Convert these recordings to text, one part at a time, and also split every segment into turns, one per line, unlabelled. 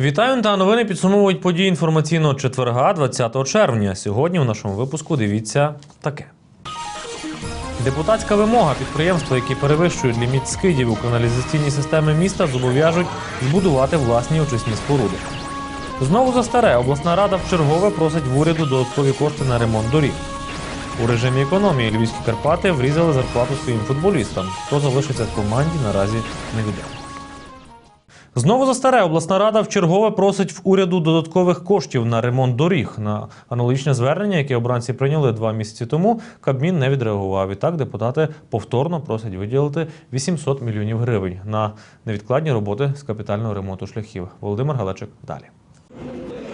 Вітаю та новини підсумовують події інформаційного четверга 20 червня. Сьогодні у нашому випуску дивіться таке. Депутатська вимога підприємства, які перевищують ліміт скидів у каналізаційній системі міста, зобов'яжуть збудувати власні очисні споруди. Знову за старе обласна рада вчергове просить в уряду додаткові кошти на ремонт доріг. У режимі економії Львівські Карпати врізали зарплату своїм футболістам. Хто залишиться в команді, наразі невідомо. Знову за старе обласна рада вчергове просить в уряду додаткових коштів на ремонт доріг. На аналогічне звернення, яке обранці прийняли два місяці тому, Кабмін не відреагував. І так депутати повторно просять виділити 800 мільйонів гривень на невідкладні роботи з капітального ремонту шляхів. Володимир Галечик далі.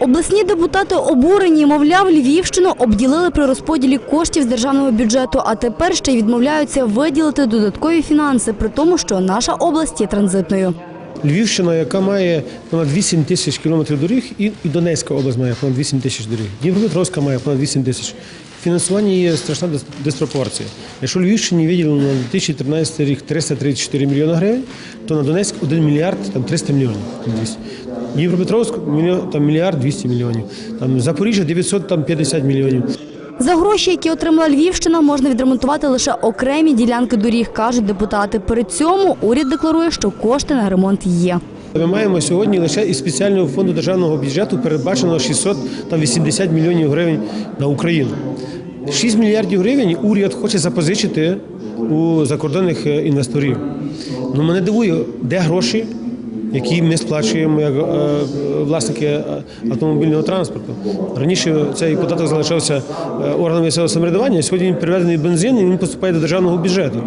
Обласні депутати обурені, мовляв, Львівщину обділили при розподілі коштів з державного бюджету, а тепер ще й відмовляються виділити додаткові фінанси, при тому, що наша область є транзитною.
Львівщина, яка має понад 8 тисяч кілометрів доріг, і, Донецька область має понад 8 тисяч доріг. Дніпропетровська має понад 8 тисяч. Фінансування є страшна диспропорція. Якщо Львівщині виділено на 2013 рік 334 мільйони гривень, то на Донецьк 1 мільярд там 300 мільйонів. там 200. Дніпропетровськ там мільярд 200 мільйонів. Там Запоріжжя 950 мільйонів.
За гроші, які отримала Львівщина, можна відремонтувати лише окремі ділянки доріг, кажуть депутати. При цьому уряд декларує, що кошти на ремонт є.
Ми маємо сьогодні лише із спеціального фонду державного бюджету передбачено 680 мільйонів гривень на Україну. 6 мільярдів гривень уряд хоче запозичити у закордонних е, інвесторів. Ну мене дивує, де гроші, які ми сплачуємо як е, власники е, автомобільного транспорту. Раніше цей податок залишався е, органом місцевого самоврядування, сьогодні він переведений в бензин і він поступає до державного бюджету.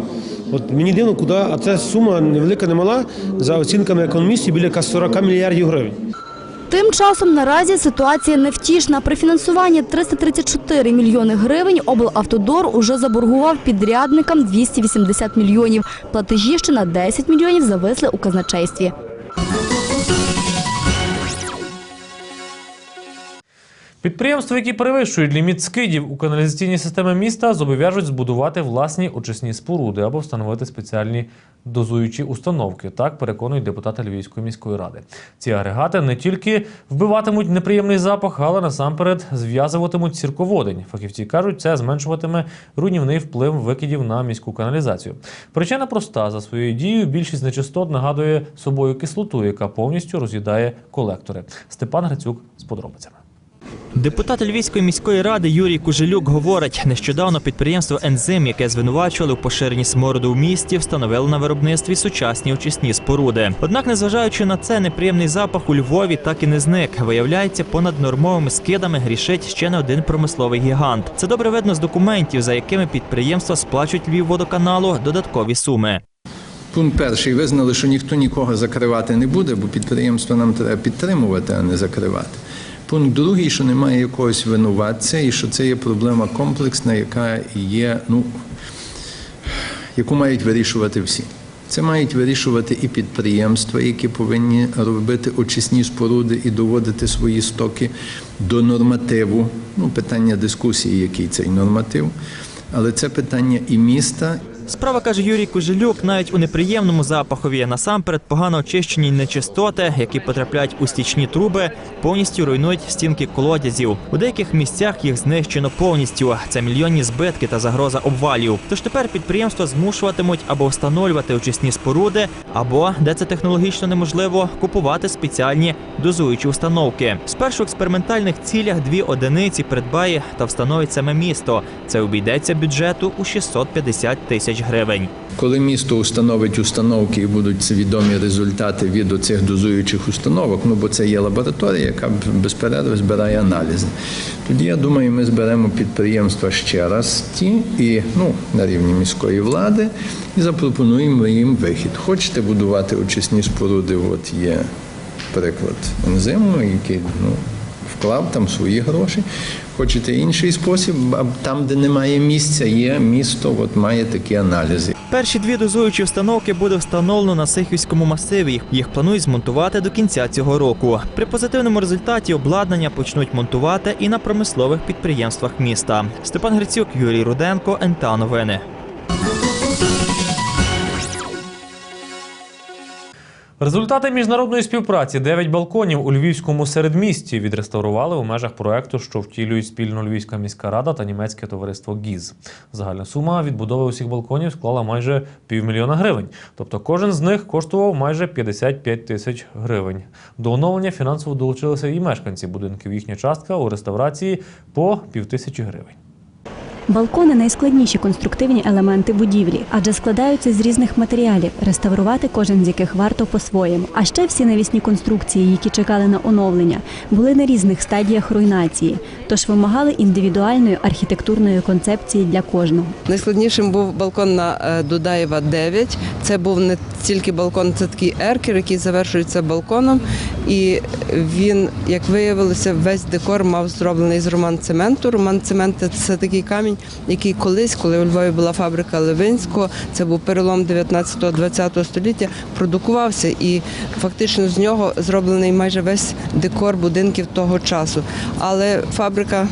От мені дивно, куди, а це сума невелика, не мала, за оцінками економістів, біля 40 мільярдів гривень.
Тим часом наразі ситуація невтішна. При фінансуванні 334 мільйони гривень облавтодор уже заборгував підрядникам 280 мільйонів. Платежі ще на 10 мільйонів зависли у казначействі.
Підприємства, які перевищують ліміт скидів у каналізаційній системі міста, зобов'яжуть збудувати власні очисні споруди або встановити спеціальні дозуючі установки. Так переконують депутати Львівської міської ради. Ці агрегати не тільки вбиватимуть неприємний запах, але насамперед зв'язуватимуть сірководень. Фахівці кажуть, це зменшуватиме руйнівний вплив викидів на міську каналізацію. Причина проста за своєю дією. Більшість нечистот нагадує собою кислоту, яка повністю роз'їдає колектори. Степан Грицюк з подробицями.
Депутат Львівської міської ради Юрій Кужелюк говорить, нещодавно підприємство «Ензим», яке звинувачували в поширенні смороду в місті, встановило на виробництві сучасні очисні споруди. Однак, незважаючи на це, неприємний запах у Львові так і не зник. Виявляється, понад нормовими скидами грішить ще не один промисловий гігант. Це добре видно з документів, за якими підприємства сплачують Львівводоканалу додаткові суми.
Пункт перший визнали, що ніхто нікого закривати не буде, бо підприємство нам треба підтримувати, а не закривати. Пункт другий, що немає якогось винуватця, і що це є проблема комплексна, яка є, ну, яку мають вирішувати всі. Це мають вирішувати і підприємства, які повинні робити очисні споруди і доводити свої стоки до нормативу. Ну, питання дискусії, який цей норматив. Але це питання і міста,
Справа каже Юрій Кужелюк, навіть у неприємному запахові насамперед погано очищені нечистоти, які потрапляють у стічні труби, повністю руйнують стінки колодязів. У деяких місцях їх знищено повністю. Це мільйонні збитки та загроза обвалів. Тож тепер підприємства змушуватимуть або встановлювати очисні споруди, або де це технологічно неможливо, купувати спеціальні дозуючі установки. Спершу в експериментальних цілях дві одиниці придбає та встановить саме місто. Це обійдеться бюджету у 650 тисяч гривень.
Коли місто установить установки і будуть це відомі результати від оцих дозуючих установок, ну бо це є лабораторія, яка без перерви збирає аналізи. Тоді я думаю, ми зберемо підприємства ще раз ті і ну на рівні міської влади і запропонуємо їм вихід. Хочете будувати очисні споруди? От є приклад ензиму, який ну. Вклав там свої гроші. Хочете інший спосіб, а там, де немає місця, є місто, от має такі аналізи.
Перші дві дозуючі установки буде встановлено на Сихівському масиві. Їх планують змонтувати до кінця цього року. При позитивному результаті обладнання почнуть монтувати і на промислових підприємствах міста. Степан Грицюк, Юрій Руденко, НТА Новини.
Результати міжнародної співпраці дев'ять балконів у львівському середмісті відреставрували у межах проекту, що втілюють спільно Львівська міська рада та німецьке товариство ГІЗ. Загальна сума відбудови усіх балконів склала майже півмільйона гривень. Тобто кожен з них коштував майже 55 тисяч гривень. До оновлення фінансово долучилися і мешканці будинків. Їхня частка у реставрації по півтисячі гривень.
Балкони найскладніші конструктивні елементи будівлі, адже складаються з різних матеріалів, реставрувати кожен з яких варто по-своєму. А ще всі навісні конструкції, які чекали на оновлення, були на різних стадіях руйнації, тож вимагали індивідуальної архітектурної концепції для кожного.
Найскладнішим був балкон на е, Дудаєва 9. Це був не тільки балкон, це такий еркер, який завершується балконом. І він, як виявилося, весь декор мав зроблений з роман цементу. Роман цементу це такий камінь, який колись, коли у Львові була фабрика Левинського, це був перелом 19-20 століття, продукувався і фактично з нього зроблений майже весь декор будинків того часу. Але фабрика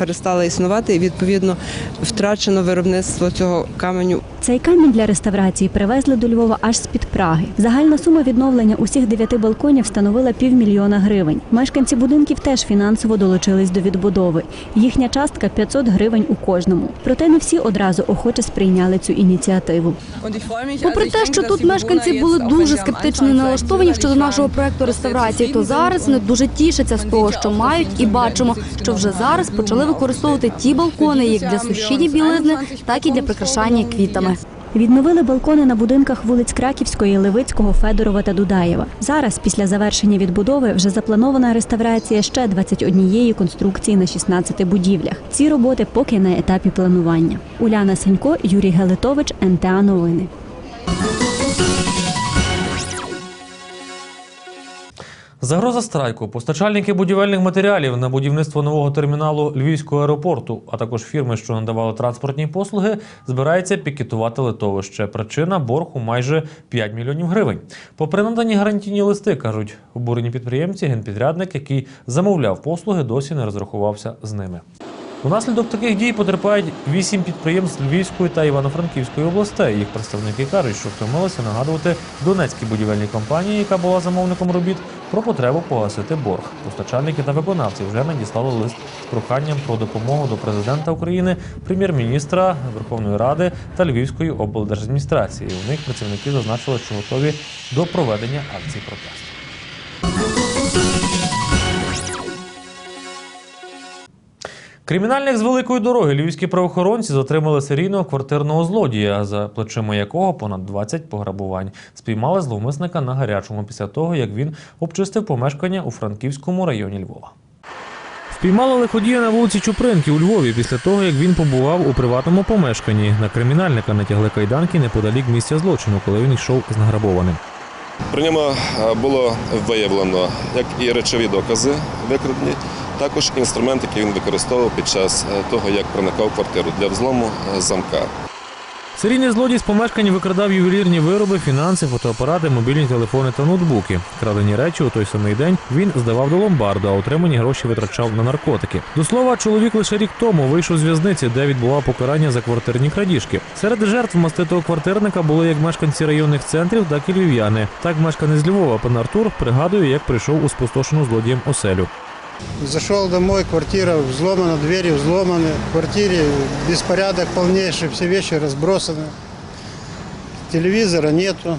перестала існувати і відповідно втрачено виробництво цього каменю.
Цей камінь для реставрації привезли до Львова аж з-під Праги. Загальна сума відновлення усіх дев'яти балконів становила півмільйона гривень. Мешканці будинків теж фінансово долучились до відбудови. Їхня частка 500 гривень у кожному. Проте не всі одразу охоче сприйняли цю ініціативу.
Попри те, що тут мешканці були дуже скептично налаштовані щодо нашого проекту реставрації, то зараз вони дуже тішаться з того, що мають, і бачимо, що вже зараз почали використовувати ті балкони як для сушіння білизни, так і для прикрашання квітами.
Відновили балкони на будинках вулиць Краківської, Левицького, Федорова та Дудаєва. Зараз, після завершення відбудови, вже запланована реставрація ще 21 конструкції на 16 будівлях. Ці роботи поки на етапі планування. Уляна Сенько, Юрій Галитович, НТА Новини.
Загроза страйку. Постачальники будівельних матеріалів на будівництво нового терміналу Львівського аеропорту, а також фірми, що надавали транспортні послуги, збирається пікетувати литовище. Причина борг у майже 5 мільйонів гривень. Попри надані гарантійні листи, кажуть обурені підприємці, генпідрядник, який замовляв послуги, досі не розрахувався з ними. Унаслідок таких дій потерпають вісім підприємств Львівської та Івано-Франківської областей. Їх представники кажуть, що втомилися нагадувати Донецькій будівельній компанії, яка була замовником робіт, про потребу погасити борг. Постачальники та виконавці вже надіслали лист з проханням про допомогу до президента України, прем'єр-міністра Верховної Ради та Львівської облдержадміністрації. У них працівники зазначили, що готові до проведення акцій протесту. Кримінальних з великої дороги львівські правоохоронці затримали серійного квартирного злодія, за плечима якого понад 20 пограбувань. Спіймали зловмисника на гарячому після того, як він обчистив помешкання у Франківському районі Львова. Спіймали лиходія на вулиці Чупринки у Львові після того, як він побував у приватному помешканні. На кримінальника натягли кайданки неподалік місця злочину, коли він йшов з награбованим.
При ньому е, було виявлено як і речові докази викрадені, також інструмент, який він використовував під час е, того, як проникав квартиру для взлому е, замка.
Серійний злодій з помешкань викрадав ювелірні вироби, фінанси, фотоапарати, мобільні телефони та ноутбуки. Крадені речі у той самий день він здавав до ломбарду, а отримані гроші витрачав на наркотики. До слова, чоловік лише рік тому вийшов з в'язниці, де відбував покарання за квартирні крадіжки. Серед жертв маститого квартирника були як мешканці районних центрів, так і львів'яни. Так мешканець Львова пан Артур пригадує, як прийшов у спустошену злодієм оселю.
Зашел домой, квартира взломана, двери взломаны, в квартире беспорядок полнейший, все вещи разбросаны, телевизора нету.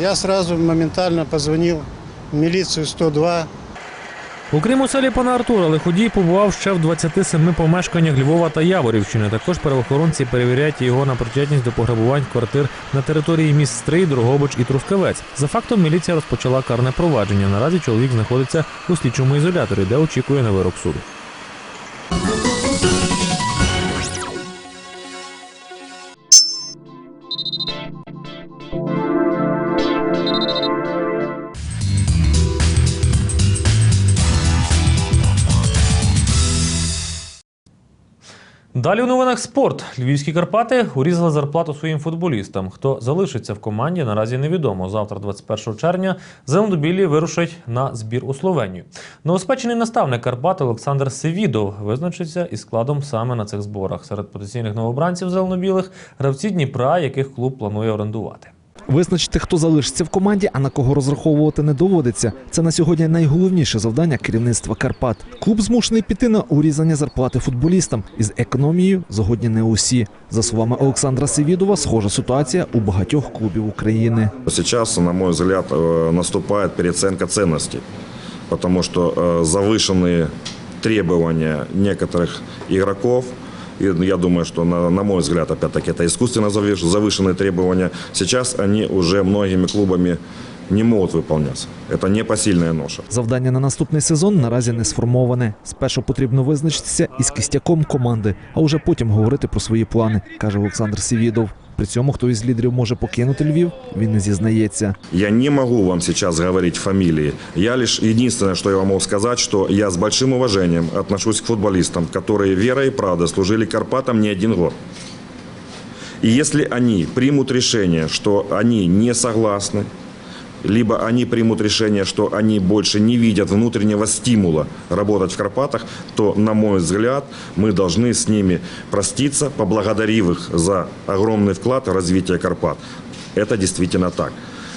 Я сразу моментально позвонил в милицию 102,
Окрім оселі пана Артура, лиходій побував ще в 27 помешканнях Львова та Яворівщини. Також правоохоронці перевіряють його на причетність до пограбувань квартир на території міст Стрий, Дрогобич і Трускавець. За фактом міліція розпочала карне провадження. Наразі чоловік знаходиться у слідчому ізоляторі, де очікує на вирок суду. Далі у новинах спорт. Львівські Карпати урізали зарплату своїм футболістам. Хто залишиться в команді, наразі невідомо. Завтра, 21 червня, зеленодобілі вирушать на збір у Словенію. Новоспечений наставник Карпат Олександр Севідов визначиться із складом саме на цих зборах. Серед потенційних новобранців зеленобілих гравці Дніпра, яких клуб планує орендувати.
Визначити, хто залишиться в команді, а на кого розраховувати не доводиться. Це на сьогодні найголовніше завдання керівництва Карпат. Клуб змушений піти на урізання зарплати футболістам. Із економією згодні не усі. За словами Олександра Севідова, схожа ситуація у багатьох клубів України.
Сейчас, на мой взгляд, э, наступает переоценка ценностей, потому что э, завышенные требования некоторых игроков, и я думаю, что, на, на мой взгляд, опять-таки, это искусственно завыш- завышенные требования, сейчас они уже многими клубами не могут выполняться. Это непосильная ноша.
Завдання на наступний сезон наразі не сформоване. Спершу потрібно визначитися із кістяком команди, а уже потім говорити про свої плани, каже Олександр Сівідов. При цьому хто із лідерів може покинути Львів, він не зізнається.
Я не можу вам сейчас говорити фамилии. Я лише единственное, що я вам можу сказать, що я з большим уваженням отношусь к футболістам, которые верой і правда служили Карпатам не один год. И если они примут решение, что они не согласны, либо они примут решение, что они больше не видят внутреннего стимула работать в Карпатах, то, на мой взгляд, мы должны с ними проститься, поблагодарив их за огромный вклад в развитие Карпат. Это действительно так.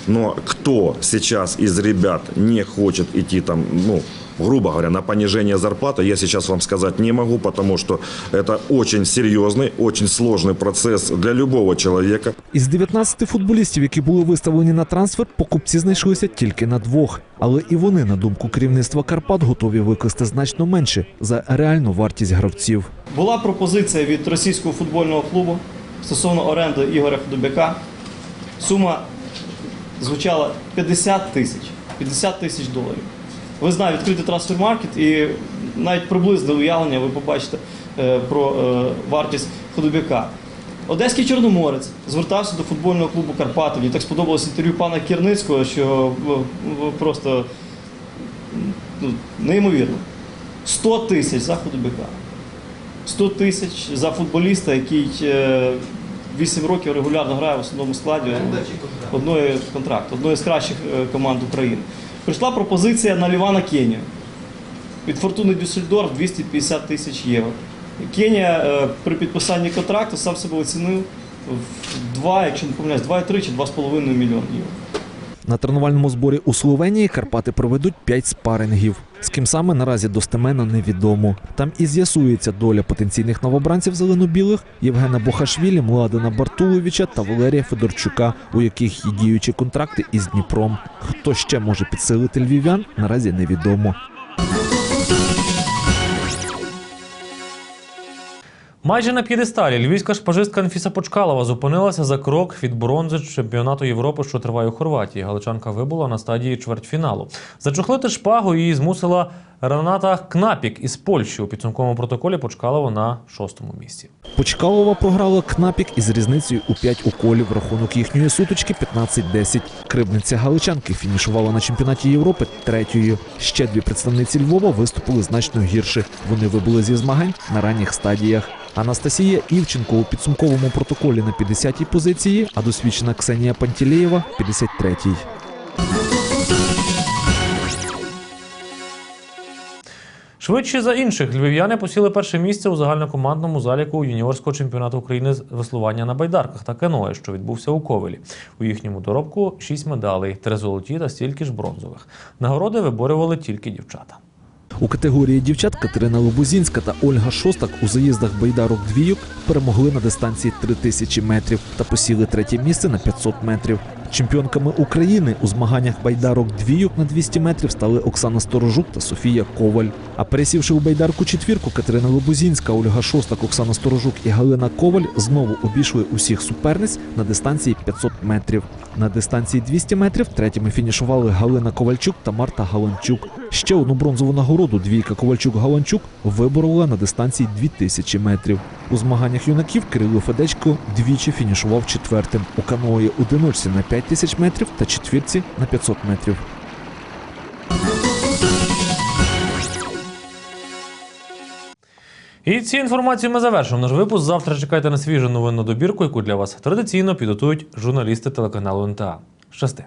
Но кто сейчас из ребят не хочет идти там, ну, грубо говоря, на понижение зарплаты, я сейчас вам сказать не могу, потому что это очень серьезный, очень сложный процесс для любого человека.
Із 19 футболістів, які були виставлені на трансфер, покупці знайшлися тільки на двох. Але і вони, на думку керівництва Карпат, готові викласти значно менше за реальну вартість гравців.
Була пропозиція від російського футбольного клубу стосовно оренди Ігоря Худобяка. Сума звучала 50 тисяч. 50 тисяч доларів. Ви знаєте, відкритий трансфермаркет і навіть приблизне уявлення ви побачите е, про е, вартість Худобяка. Одеський Чорноморець звертався до футбольного клубу Карпати. Мені так сподобалось інтерв'ю пана Кірницького, що е, просто ну, неймовірно. 100 тисяч за Худобяка. 100 тисяч за футболіста, який е, 8 років регулярно грає в основному складі одної контракт, одної з кращих команд України. Прийшла пропозиція на Лівана Кенію від Фортуни Дюссельдорф 250 тисяч євро. Кенія е, при підписанні контракту сам себе оцінив в 2, якщо не помиляюсь, 2,3 чи 2,5 мільйони євро.
На тренувальному зборі у Словенії Карпати проведуть 5 спарингів. З ким саме наразі достеменно невідомо. Там і з'ясується доля потенційних новобранців зелено-білих Євгена Бохашвілі, Младена Бартуловича та Валерія Федорчука, у яких є діючі контракти із Дніпром. Хто ще може підсилити львів'ян, наразі невідомо.
Майже на п'єдесталі львівська шпажистка Анфіса Почкалова зупинилася за крок від бронзи чемпіонату Європи, що триває у Хорватії. Галичанка вибула на стадії чвертьфіналу. Зачухлити шпагу її змусила Рената Кнапік із Польщі. У підсумковому протоколі Почкалова на шостому місці.
Почкалова програла Кнапік із різницею у 5 уколів. Рахунок їхньої сутички 15-10. Крибниця Галичанки фінішувала на чемпіонаті Європи третьою. Ще дві представниці Львова виступили значно гірше. Вони вибули зі змагань на ранніх стадіях. Анастасія Івченко у підсумковому протоколі на 50-й позиції, а досвідчена Ксенія Пантілеєва 53-й.
Швидше за інших львів'яни посіли перше місце у загальнокомандному заліку юніорського чемпіонату України з веслування на байдарках та каное, що відбувся у Ковелі. У їхньому доробку шість медалей, три золоті та стільки ж бронзових. Нагороди виборювали тільки дівчата.
У категорії дівчат Катерина Лобузінська та Ольга Шостак у заїздах байдарок двійок перемогли на дистанції 3000 метрів та посіли третє місце на 500 метрів. Чемпіонками України у змаганнях байдарок двійок на 200 метрів стали Оксана Сторожук та Софія Коваль. А пересівши у байдарку четвірку, Катерина Лобузінська, Ольга Шостак, Оксана Сторожук і Галина Коваль знову обійшли усіх суперниць на дистанції 500 метрів. На дистанції 200 метрів третіми фінішували Галина Ковальчук та Марта Галанчук. Ще одну бронзову нагороду двійка Ковальчук-Галанчук виборола на дистанції 2000 метрів. У змаганнях юнаків Кирило Федечко двічі фінішував четвертим у каної одиночці на 5000 метрів та четвірці на 500 метрів.
І ці інформацію ми завершимо наш випуск. Завтра чекайте на свіжу новинну добірку, яку для вас традиційно підготують журналісти телеканалу НТА. Щасти!